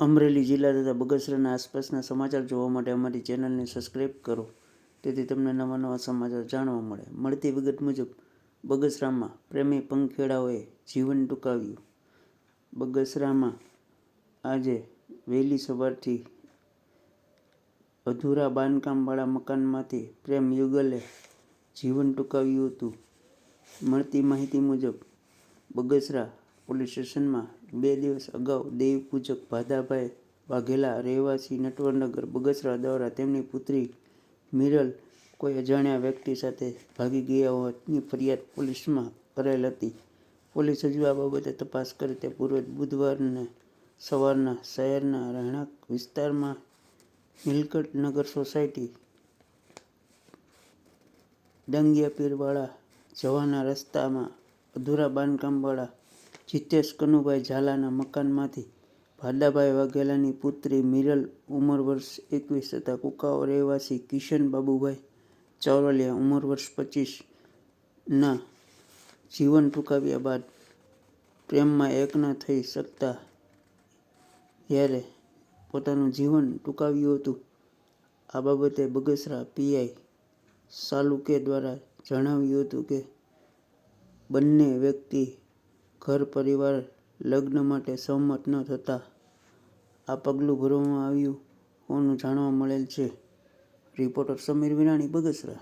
અમરેલી જિલ્લા તથા બગસરાના આસપાસના સમાચાર જોવા માટે અમારી ચેનલને સબસ્ક્રાઈબ કરો. તેથી તમને નવા નવા સમાચાર જાણવા મળે. મળતી વિગત મુજબ, બગસરામાં પ્રેમી પંખેડાઓએ જીવન ટૂંકાવ્યું. બગસરામાં આજે વહેલી સવારથી અધૂરા બાંધકામવાળા મકાનમાંથી પ્રેમ યુગલે જીવન ટૂંકાવ્યું હતું. મળતી માહિતી મુજબ, બગસરા પોલીસ સ્ટેશનમાં બે દિવસ અગાઉ દેવી પૂજક ભાદાભાઈ વાઘેલા રહેવાસી નટવરનગર બગસરા દ્વારા તેમની પુત્રી મિરલ કોઈ અજાણ્યા વ્યક્તિ સાથે ભાગી ગયા હોવાની ફરિયાદ પોલીસમાં કરેલ હતી. પોલીસ હજુ આ બાબતે તપાસ કરે તે પૂર્વે બુધવારને સવારના શહેરના રહેણાંક વિસ્તારમાં મિલકત નગર સોસાયટી ડંગિયાપીરવાળા જવાના રસ્તામાં અધૂરા બાંધકામવાળા જીતેશ કનુભાઈ ઝાલાના મકાનમાંથી ભાદાભાઈ વાઘેલાની પુત્રી મિરલ ઉંમર વર્ષ એકવીસ તથા કુકાઓ રહેવાસી કિશન બાબુભાઈ ચોરલિયા ઉંમર વર્ષ પચીસના જીવન ટૂંકાવ્યા બાદ પ્રેમમાં એક ન થઈ શકતા જ્યારે પોતાનું જીવન ટૂંકાવ્યું હતું. આ બાબતે બગસરા પીઆઈ સાલુકે દ્વારા જણાવ્યું હતું કે, બંને વ્યક્તિ ઘર પરિવાર લગ્ન માટે સહમત ન થતાં આ પગલું ભરવામાં આવ્યું હોવાનું જાણવા મળેલ છે. રિપોર્ટર સમીર વિરાણી, બગસરા.